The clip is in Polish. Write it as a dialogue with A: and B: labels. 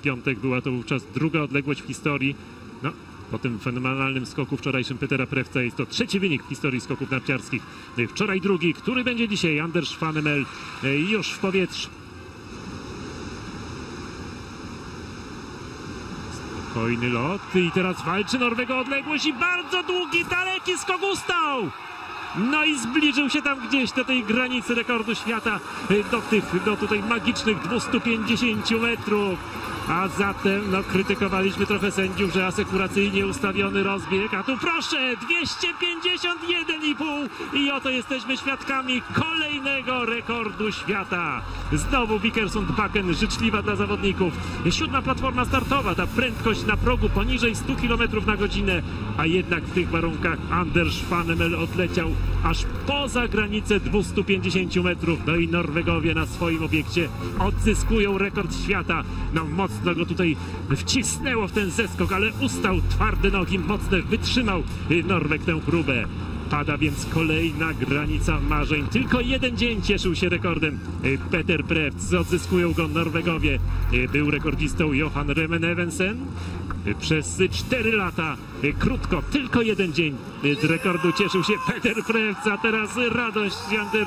A: piątek. Była to wówczas druga odległość w historii. No, po tym fenomenalnym skoku wczorajszym Petera Prewca jest to trzeci wynik w historii skoków narciarskich. No Wczoraj drugi, który będzie dzisiaj Anders Schwanemel e, już w powietrzu. Spokojny lot i teraz walczy Norwego odległość i bardzo długi, daleki skok ustał! No i zbliżył się tam gdzieś do tej granicy rekordu świata, y, do tych, do tutaj magicznych 250 metrów. A zatem, no, krytykowaliśmy trochę sędziów, że asekuracyjnie ustawiony rozbieg, a tu proszę, 251,5 i oto jesteśmy świadkami kolejnego rekordu świata. Znowu Wikersund Bakken, życzliwa dla zawodników. Siódma platforma startowa, ta prędkość na progu poniżej 100 km na godzinę, a jednak w tych warunkach Anders Schwanemel odleciał aż poza granicę 250 metrów. No i Norwegowie na swoim obiekcie odzyskują rekord świata. No mocno go tutaj wcisnęło w ten zeskok, ale ustał twarde nogi, mocne, wytrzymał Norweg tę próbę. Pada więc kolejna granica marzeń. Tylko jeden dzień cieszył się rekordem y, Peter Prewc. Odzyskują go Norwegowie. Y, Był rekordzistą Johan Remen Evensen. Y, Przez 4 lata, krótko, tylko jeden dzień z rekordu cieszył się Peter Prewc, a teraz radość Ander